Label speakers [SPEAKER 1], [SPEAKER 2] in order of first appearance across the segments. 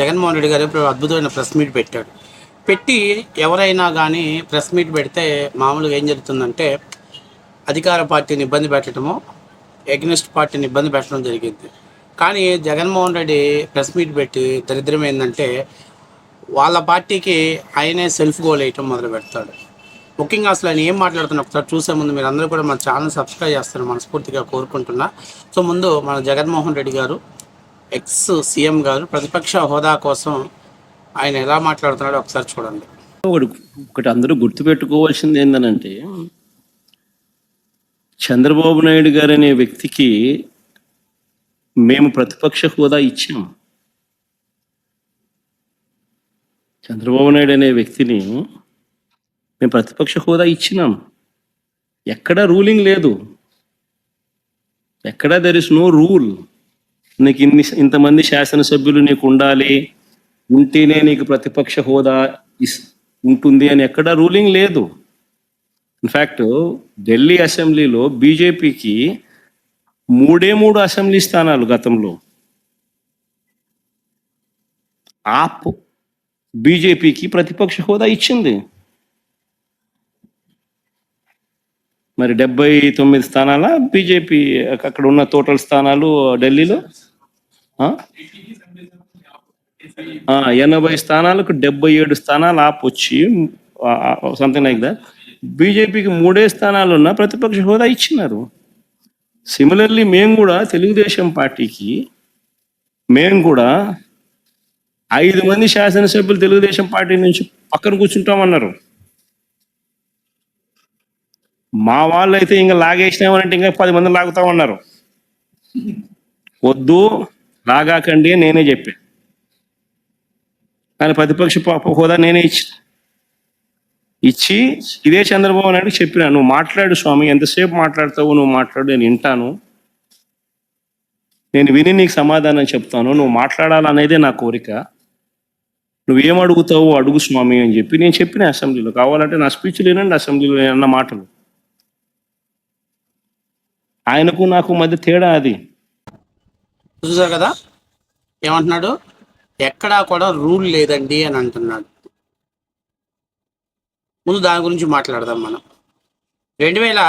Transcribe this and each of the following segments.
[SPEAKER 1] జగన్మోహన్ రెడ్డి గారు ఇప్పుడు అద్భుతమైన ప్రెస్ మీట్ పెట్టాడు. పెట్టి ఎవరైనా కానీ ప్రెస్ మీట్ పెడితే మామూలుగా ఏం జరుగుతుందంటే అధికార పార్టీని ఇబ్బంది పెట్టడము ఎగ్నెస్ట్ పార్టీని ఇబ్బంది పెట్టడం జరిగింది. కానీ జగన్మోహన్ రెడ్డి ప్రెస్ మీట్ పెట్టి దరిద్రం ఏంటంటే వాళ్ళ పార్టీకి ఆయనే సెల్ఫ్ గోల్ వేయటం మొదలు పెడతాడు. ముఖ్యంగా అసలు ఆయన ఏం మాట్లాడుతున్నా ఒకసారి చూసే ముందు మీరు అందరూ కూడా మన ఛానల్ సబ్స్క్రైబ్ చేస్తారు మనస్ఫూర్తిగా కోరుకుంటున్నా. సో ముందు మన జగన్మోహన్ రెడ్డి గారు ఎక్స్ సీఎం గారు ప్రతిపక్ష హోదా కోసం ఆయన ఎలా మాట్లాడుతున్నాడో ఒకసారి చూడండి.
[SPEAKER 2] ఒకటి ఒకటి అందరూ గుర్తుపెట్టుకోవాల్సింది ఏంటనంటే చంద్రబాబు నాయుడు గారు అనే వ్యక్తికి మేము ప్రతిపక్ష హోదా ఇచ్చాం. చంద్రబాబు నాయుడు అనే వ్యక్తిని మేము ప్రతిపక్ష హోదా ఇచ్చినాం. ఎక్కడా రూలింగ్ లేదు. ఎక్కడ దెర్ ఇస్ నో రూల్ నీకు ఇన్ని ఇంతమంది శాసనసభ్యులు నీకు ఉండాలి ఉంటేనే నీకు ప్రతిపక్ష హోదా ఇస్ ఉంటుంది అని ఎక్కడా రూలింగ్ లేదు. ఇన్ఫ్యాక్ట్ ఢిల్లీ అసెంబ్లీలో బీజేపీకి మూడే మూడు అసెంబ్లీ స్థానాలు గతంలో. ఆప్ బీజేపీకి ప్రతిపక్ష హోదా ఇచ్చింది. మరి డెబ్బై తొమ్మిది స్థానాల బీజేపీ అక్కడ ఉన్న టోటల్ స్థానాలు ఢిల్లీలో? ఎనభై స్థానాలకు డెబ్బై ఏడు స్థానాలు ఆప్ వచ్చి సంథింగ్ లైక్ దట్ బీజేపీకి మూడే స్థానాలు ఉన్న ప్రతిపక్ష హోదా ఇచ్చినారు. సిమిలర్లీ మేము కూడా తెలుగుదేశం పార్టీకి మేము కూడా ఐదు మంది శాసనసభ్యులు తెలుగుదేశం పార్టీ నుంచి పక్కన కూర్చుంటామన్నారు. మా వాళ్ళు అయితే ఇంకా లాగేసినామనంటే ఇంకా పది మంది లాగుతామన్నారు. వద్దు లాగాకండి అని నేనే చెప్పాను కానీ ప్రతిపక్ష హోదా నేనే ఇచ్చి ఇచ్చి ఇదే చంద్రబాబు నాయుడు చెప్పినా నువ్వు మాట్లాడు స్వామి ఎంతసేపు మాట్లాడతావు నువ్వు మాట్లాడు నేను వింటాను. నేను విని నీకు సమాధానం చెప్తాను నువ్వు మాట్లాడాలనేదే నా కోరిక. నువ్వేం అడుగుతావు అడుగు స్వామి అని చెప్పి నేను చెప్పిన అసెంబ్లీలో. కావాలంటే నా స్పీచ్ లేనండి అసెంబ్లీలో నేను అన్న మాటలు. ఆయనకు నాకు మధ్య తేడా అది.
[SPEAKER 1] చూసారు కదా? ఏమంటున్నాడు? ఎక్కడా కూడా రూల్ లేదండి అని అంటున్నాడు. ముందు దాని గురించి మాట్లాడదాం మనం. రెండు వేల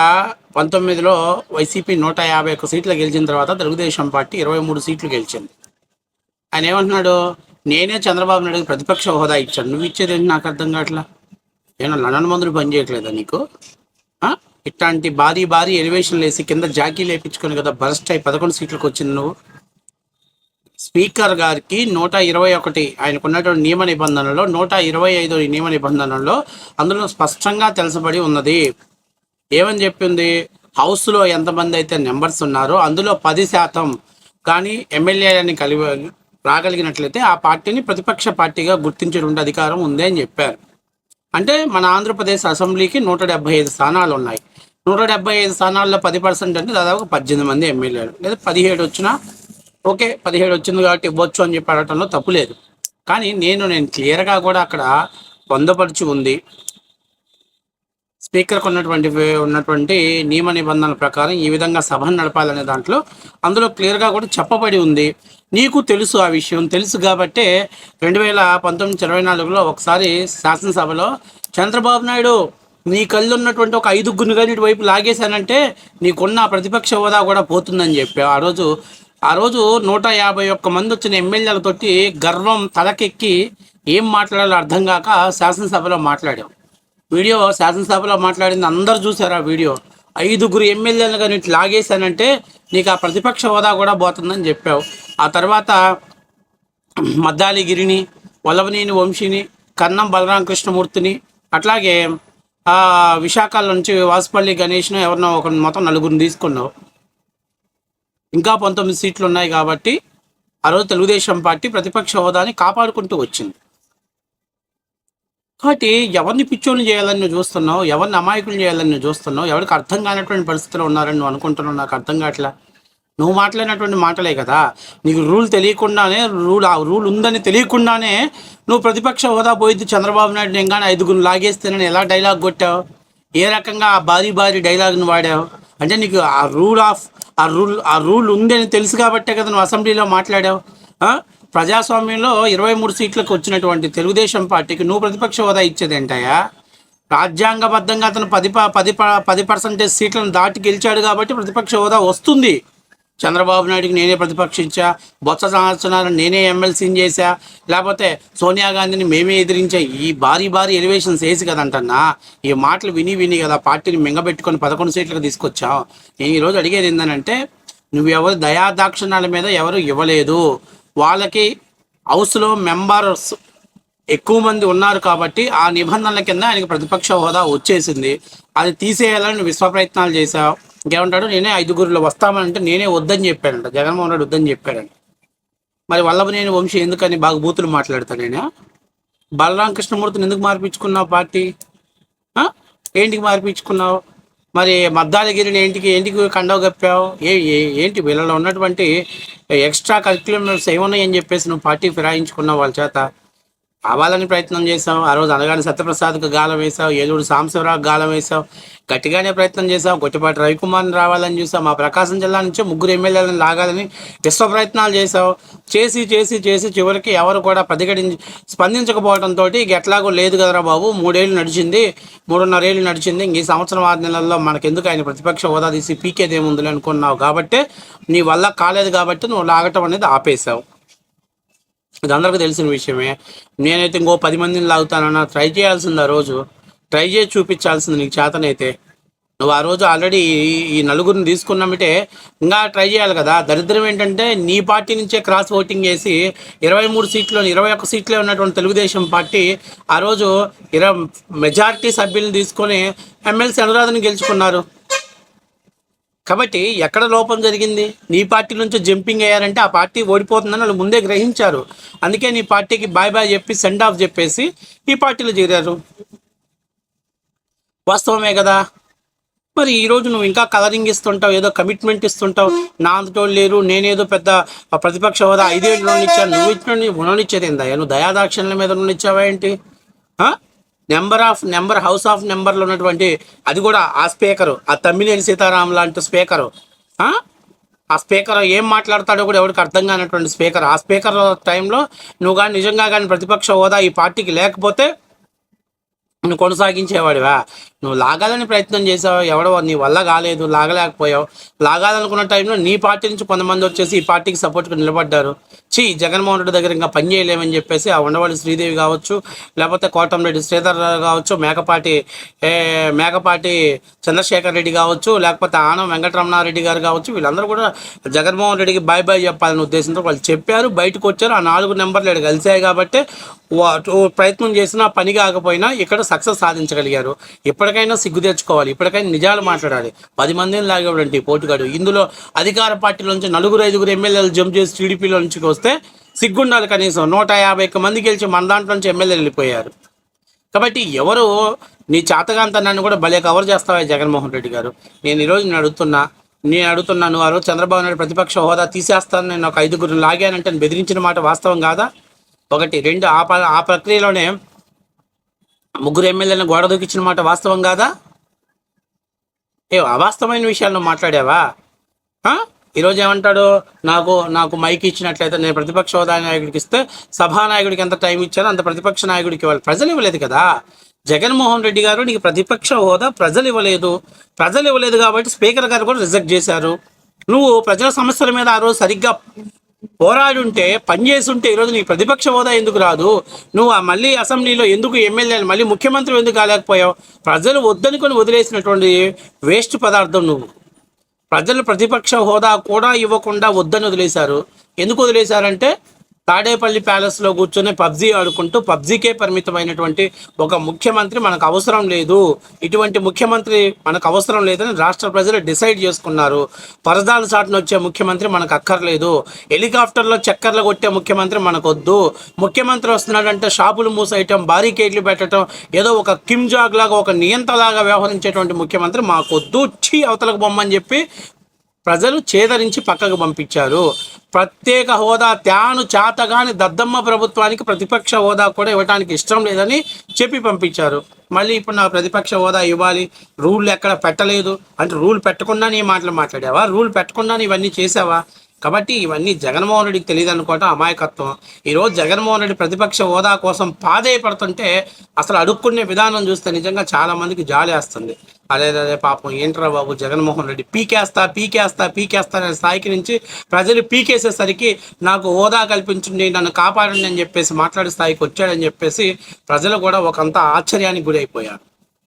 [SPEAKER 1] పంతొమ్మిదిలో వైసీపీ నూట యాభై ఒక్క సీట్లు గెలిచిన తర్వాత తెలుగుదేశం పార్టీ ఇరవై మూడు సీట్లు గెలిచింది. ఆయన ఏమంటున్నాడు? నేనే చంద్రబాబు నాయుడు ప్రతిపక్ష హోదా ఇచ్చాను. నువ్వు ఇచ్చేది నాకు అర్థం కావట్లా? నేను లండన్ మందులు పనిచేయట్లేదా నీకు? ఆ? ఇట్లాంటి భారీ భారీ ఎలివేషన్లు వేసి కింద జాకీ లేపించుకొని కదా బరస్ట్ అయి పదకొండు సీట్లకు వచ్చింది నువ్వు. స్పీకర్ గారికి నూట ఇరవై ఒకటి ఆయనకున్నటువంటి నియమ నిబంధనలో నూట ఇరవై ఐదు నియమ నిబంధనల్లో అందులో స్పష్టంగా తెలుసబడి ఉన్నది. ఏమని చెప్పింది? హౌస్లో ఎంతమంది అయితే నెంబర్స్ ఉన్నారో అందులో పది శాతం కానీ ఎమ్మెల్యేలని కలిగి రాగలిగినట్లయితే ఆ పార్టీని ప్రతిపక్ష పార్టీగా గుర్తించేటువంటి అధికారం ఉంది అని చెప్పారు. అంటే మన ఆంధ్రప్రదేశ్ అసెంబ్లీకి నూట డెబ్బై ఐదు స్థానాలు ఉన్నాయి. నూట డెబ్బై ఐదు స్థానాల్లో పది పర్సెంట్ అంటే దాదాపు పద్దెనిమిది మంది ఎమ్మెల్యేలు. లేదా పదిహేడు వచ్చినా ఓకే పదిహేడు వచ్చింది కాబట్టి ఇవ్వచ్చు అని చెప్పి అడగటంలో తప్పు లేదు. కానీ నేను నేను క్లియర్గా కూడా అక్కడ పొందపరిచి ఉంది. స్పీకర్కు ఉన్నటువంటి ఉన్నటువంటి నియమ నిబంధనల ప్రకారం ఈ విధంగా సభను నడపాలనే దాంట్లో అందులో క్లియర్గా కూడా చెప్పబడి ఉంది. నీకు తెలుసు ఆ విషయం తెలుసు కాబట్టే రెండు వేల పంతొమ్మిది ఇరవై నాలుగులో ఒకసారి శాసనసభలో చంద్రబాబు నాయుడు నీ కళ్ళు ఉన్నటువంటి ఒక ఐదుగురిని కానీ ఇటువైపు లాగేశానంటే నీకున్న ప్రతిపక్ష హోదా కూడా పోతుందని చెప్పి. ఆ రోజు ఆ రోజు నూట యాభై ఒక్క మంది వచ్చిన ఎమ్మెల్యేలతోటి గర్వం తలకెక్కి ఏం మాట్లాడాలో అర్థం కాక శాసనసభలో మాట్లాడాం. వీడియో శాసనసభలో మాట్లాడింది అందరు చూసారు ఆ వీడియో. ఐదుగురు ఎమ్మెల్యేలు కానీ ఇట్లా లాగేశానంటే నీకు ఆ ప్రతిపక్ష హోదా కూడా పోతుందని చెప్పావు. ఆ తర్వాత మద్దాలి గిరిని వల్లభనేని వంశీని కన్నం బలరామ కృష్ణమూర్తిని అట్లాగే విశాఖ నుంచి వాసుపల్లి గణేష్ను ఎవరినో ఒక మొత్తం నలుగురిని తీసుకున్నావు. ఇంకా పంతొమ్మిది సీట్లు ఉన్నాయి కాబట్టి ఆ రోజు తెలుగుదేశం పార్టీ ప్రతిపక్ష హోదాని కాపాడుకుంటూ వచ్చింది. కాబట్టి ఎవరిని పిచ్చోళ్ళు చేయాలని నువ్వు చూస్తున్నావు? ఎవరిని అమాయకులు చేయాలని నువ్వు చూస్తున్నావు? ఎవరికి అర్థం కానటువంటి పరిస్థితులు ఉన్నారని నువ్వు అనుకుంటున్నావు? నాకు అర్థం కావట్లా. నువ్వు మాట్లాడినటువంటి మాటలే కదా. నీకు రూల్ తెలియకుండానే రూల్ ఆ రూల్ ఉందని తెలియకుండానే నువ్వు ప్రతిపక్ష హోదా పోయింది చంద్రబాబు నాయుడు నేను కానీ ఐదుగురు లాగేస్తేనని ఎలా డైలాగ్ కొట్టావు? ఏ రకంగా ఆ భారీ భారీ డైలాగ్ను వాడావు? అంటే నీకు ఆ రూల్ ఆఫ్ ఆ రూల్ ఆ రూల్ ఉంది అని తెలుసు కాబట్టే కదా నువ్వు అసెంబ్లీలో మాట్లాడావు. ప్రజాస్వామ్యంలో ఇరవై మూడు సీట్లకు వచ్చినటువంటి తెలుగుదేశం పార్టీకి నువ్వు ప్రతిపక్ష హోదా ఇచ్చేది ఏంటయ్యా రాజ్యాంగబద్ధంగా అతను పది ప- పది ప- పది పర్సెంటేజ్ సీట్లను దాటి గెలిచాడు కాబట్టి ప్రతిపక్ష హోదా వస్తుంది. చంద్రబాబు నాయుడుకి నేనే ప్రతిపక్షించా బొత్స సంవత్సరాలు నేనే ఎమ్మెల్సీని చేశా లేకపోతే సోనియా గాంధీని మేమే ఎదిరించా ఈ భారీ భారీ ఎలివేషన్స్ వేసి కదంటన్నా ఈ మాటలు విని విని కదా పార్టీని మింగబెట్టుకొని పదకొండు సీట్లకు తీసుకొచ్చాం నేను ఈరోజు అడిగేది ఏంటంటే నువ్వు ఎవరు దయాదాక్షిణాల మీద ఎవరు ఇవ్వలేదు. వాళ్ళకి హౌస్లో మెంబర్స్ ఎక్కువ మంది ఉన్నారు కాబట్టి ఆ నిబంధనల కింద ఆయనకి ప్రతిపక్ష హోదా వచ్చేసింది. అది తీసేయాలని విశ్వ ప్రయత్నాలు చేశావు. ఇంకేమంటాడు? నేనే ఐదుగురిలో వస్తామంటే నేనే వద్దని చెప్పాడంట. జగన్మోహన్ రెడ్డి వద్దని చెప్పాడంట. మరి వల్లభనేని వంశీ ఎందుకని బాగా బూతులు మాట్లాడతాను నేను? బలరాం కృష్ణమూర్తిని ఎందుకు మార్పించుకున్నావు పార్టీ? ఏంటికి మార్పించుకున్నావు? మరి మద్దాలగిరిని ఏంటికి ఏంటికి కండవ కప్పావు? ఏ ఏ- ఏంటి వీళ్ళలో ఉన్నటువంటి ఎక్స్ట్రా కరిక్యులమ్స్ ఏమున్నాయని చెప్పేసి నువ్వు పార్టీ ఫిరాయించుకున్నావు వాళ్ళ చేత? కావాలని ప్రయత్నం చేసావు ఆ రోజు అనగానే సత్యప్రసాద్కు గాలం వేసావు ఏలూరు సాంబశివరావుకు గాలం వేసావు గట్టిగానే ప్రయత్నం చేసావు గొట్టిపాటి రవికుమార్ని రావాలని చూసావు మా ప్రకాశం జిల్లా నుంచి ముగ్గురు ఎమ్మెల్యేలను లాగాలని విశ్వ ప్రయత్నాలు చేసావు చేసి చేసి చేసి చివరికి ఎవరు కూడా ప్రతిఘటించి స్పందించకపోవడంతో ఇక ఎట్లాగో లేదు కదరా బాబు మూడేళ్ళు నడిచింది మూడున్నరేళ్ళు నడిచింది ఈ సంవత్సరం ఆరు నెలల్లో మనకెందుకు ఆయన ప్రతిపక్ష హోదా తీసి పీకేదేముందులే అనుకున్నావు కాబట్టి నీ వల్ల కాలేదు కాబట్టి నువ్వు లాగటం అనేది ఆపేశావు. ఇది అందరికీ తెలిసిన విషయమే. నేనైతే ఇంకో పది మందిని లాగుతానన్నా ట్రై చేయాల్సింది ఆ రోజు. ట్రై చేసి చూపించాల్సింది నీకు చేతనైతే. నువ్వు ఆ రోజు ఆల్రెడీ ఈ నలుగురిని తీసుకున్నామంటే ఇంకా ట్రై చేయాలి కదా. దరిద్రం ఏంటంటే నీ పార్టీ నుంచే క్రాస్ ఓటింగ్ చేసి ఇరవై మూడు సీట్లు ఇరవై ఒక్క సీట్లే ఉన్నటువంటి తెలుగుదేశం పార్టీ ఆ రోజు ఇరవై మెజార్టీ సభ్యులను తీసుకొని ఎమ్మెల్సీ అనురాధను గెలుచుకున్నారు. కాబట్టి ఎక్కడ లోపం జరిగింది? నీ పార్టీ నుంచి జంపింగ్ అయ్యారంటే ఆ పార్టీ ఓడిపోతుందని వాళ్ళు ముందే గ్రహించారు. అందుకే నీ పార్టీకి బాయ్ బాయ్ చెప్పి సెండ్ ఆఫ్ చెప్పేసి ఈ పార్టీలో చేరారు. వాస్తవమే కదా? మరి ఈ రోజు నువ్వు ఇంకా కలరింగ్ ఇస్తుంటావు ఏదో కమిట్మెంట్ ఇస్తుంటావు. నా అంతటోళ్ళు లేరు నేనేదో పెద్ద ప్రతిపక్ష హోదా ఐదేళ్ళు లోన్ ఇచ్చాను నువ్వు ఇచ్చిన రుణం ఇచ్చేది ఏందా నువ్వు దయాదాక్షిణ్యాల మీద రుణం ఇచ్చావా ఏంటి? Number of number house of నెంబర్లు ఉన్నటువంటి అది కూడా ఆ స్పీకరు ఆ తమ్మినేని సీతారాం లాంటి స్పీకరు. ఆ? స్పీకర్ ఏం మాట్లాడతాడో కూడా ఎవరికి అర్థం కానటువంటి స్పీకర్. ఆ స్పీకర్ టైంలో నువ్వు కానీ నిజంగా కానీ ప్రతిపక్ష హోదా ఈ పార్టీకి లేకపోతే నువ్వు కొనసాగించేవాడివా? నువ్వు లాగాలని ప్రయత్నం చేసావు? ఎవడో నీ వల్ల కాలేదు లాగలేకపోయావు. లాగాలనుకున్న టైంలో నీ పార్టీ నుంచి కొంతమంది వచ్చేసి ఈ పార్టీకి సపోర్ట్గా నిలబడ్డారు. చీ జగన్మోహన్ రెడ్డి దగ్గర ఇంకా పని చేయలేమని చెప్పేసి ఆ ఉండవాళ్ళు శ్రీదేవి కావచ్చు లేకపోతే కోటంరెడ్డి శ్రీధర్ కావచ్చు మేకపాటి మేకపాటి చంద్రశేఖర్ రెడ్డి కావచ్చు లేకపోతే ఆనం వెంకటరమణారెడ్డి గారు కావచ్చు వీళ్ళందరూ కూడా జగన్మోహన్ రెడ్డికి బాయ్ బాయ్ చెప్పాలనే ఉద్దేశంతో వాళ్ళు చెప్పారు. బయటకు వచ్చారు. ఆ నాలుగు నెంబర్లు ఇక్కడ కలిసాయి కాబట్టి వా- ప్రయత్నం చేసినా పని కాకపోయినా ఇక్కడ సక్సెస్ సాధించగలిగారు. ఇప్పటికైనా సిగ్గు తెచ్చుకోవాలి ఇప్పటికైనా నిజాలు మాట్లాడాలి. పది మందిని లాగేవాడంటే పోటుగాడు. ఇందులో అధికార పార్టీల నుంచి నలుగురు ఐదుగురు ఎమ్మెల్యేలు జంప్ చేసి టీడీపీలో నుంచి వస్తే సిగ్గుండాలి కనీసం. నూట యాభై ఒక్క మంది గెలిచి మన దాంట్లో నుంచి ఎమ్మెల్యేలు వెళ్ళిపోయారు. కాబట్టి ఎవరు నీ చాతగాంతనాన్ని కూడా భలే కవర్ చేస్తావా జగన్మోహన్ రెడ్డి గారు. నేను ఈరోజు నేను అడుగుతున్నా నేను అడుగుతున్నాను ఆ రోజు చంద్రబాబు నాయుడు ప్రతిపక్ష హోదా తీసేస్తాను నేను ఒక ఐదుగురు లాగానంటే బెదిరించిన మాట వాస్తవం కాదా? ఒకటి. రెండు. ఆ ప- ఆ ప్రక్రియలోనే ముగ్గురు ఎమ్మెల్యేలను గోడ దూకించిన మాట వాస్తవం కాదా? ఏ అవాస్తవమైన విషయాలను మాట్లాడావా? ఈరోజు ఏమంటాడు? నాకు నాకు మైక్ ఇచ్చినట్లయితే నేను ప్రతిపక్ష హోదా నాయకుడికి ఇస్తే సభానాయకుడికి ఎంత టైం ఇచ్చానో అంత ప్రతిపక్ష నాయకుడికి ఇవ్వాలి. ప్రజలు ఇవ్వలేదు కదా? జగన్మోహన్ రెడ్డి గారు నీకు ప్రతిపక్ష హోదా ప్రజలు ఇవ్వలేదు. ప్రజలు ఇవ్వలేదు కాబట్టి స్పీకర్ గారు కూడా రిజెక్ట్ చేశారు. నువ్వు ప్రజల సమస్యల మీద ఆ రోజు సరిగ్గా పోరాడుంటే పనిచేస్తుంటే ఈరోజు నీకు ప్రతిపక్ష హోదా ఎందుకు రాదు? నువ్వు ఆ మళ్ళీ అసెంబ్లీలో ఎందుకు ఎమ్మెల్యేలు మళ్ళీ ముఖ్యమంత్రి ఎందుకు కాలేకపోయావు? ప్రజలు వద్దనుకొని వదిలేసినటువంటి వేస్ట్ పదార్థం నువ్వు. ప్రజలు ప్రతిపక్ష హోదా కూడా ఇవ్వకుండా వద్దని వదిలేశారు. ఎందుకు వదిలేశారంటే తాడేపల్లి ప్యాలెస్లో కూర్చొని పబ్జీ ఆడుకుంటూ పబ్జీకే పరిమితమైనటువంటి ఒక ముఖ్యమంత్రి మనకు అవసరం లేదు. ఇటువంటి ముఖ్యమంత్రి మనకు అవసరం లేదని రాష్ట్ర ప్రజలు డిసైడ్ చేసుకున్నారు. పరదాల చాటున వచ్చే ముఖ్యమంత్రి మనకు అక్కర్లేదు. హెలికాప్టర్లో చక్కర్లు కొట్టే ముఖ్యమంత్రి మనకు వద్దు ముఖ్యమంత్రి వస్తున్నాడంటే షాపులు మూసేయటం బారీకేట్లు పెట్టడం ఏదో ఒక కిమ్ జాగ్ లాగా ఒక నియంతలాగా వ్యవహరించేటువంటి ముఖ్యమంత్రి మాకొద్దు. ఛీ అవతలకు బొమ్మని చెప్పి ప్రజలు చేదరించి పక్కకు పంపించారు. ప్రత్యేక హోదా త్యాను చాతగాని దద్దమ్మ ప్రభుత్వానికి ప్రతిపక్ష హోదా కూడా ఇవ్వడానికి ఇష్టం లేదని చెప్పి పంపించారు. మళ్ళీ ఇప్పుడు నా ప్రతిపక్ష హోదా ఇవ్వాలి. రూల్ ఎక్కడ పెట్టలేదు. అంటే రూల్ పెట్టకుండా నీ మాటలు మాట్లాడావా? రూల్ పెట్టకుండా ఇవన్నీ చేసావా కాబట్టి ఇవన్నీ జగన్మోహన్ రెడ్డికి తెలియదు అనుకోవటం అమాయకత్వం. ఈరోజు జగన్మోహన్ రెడ్డి ప్రతిపక్ష హోదా కోసం పాదేయపడుతుంటే అసలు అడుక్కునే విధానం చూస్తే నిజంగా చాలామందికి జాలేస్తుంది. అదే అదే పాపం ఏంట్రా బాబు జగన్మోహన్ రెడ్డి పీకేస్తా పీకేస్తా పీకేస్తా అనే స్థాయికి నుంచి ప్రజలు పీకేసేసరికి నాకు హోదా కల్పించండి నన్ను కాపాడండి అని చెప్పేసి మాట్లాడే స్థాయికి వచ్చాడని చెప్పేసి ప్రజలు కూడా ఒకంత ఆశ్చర్యానికి గురైపోయారు.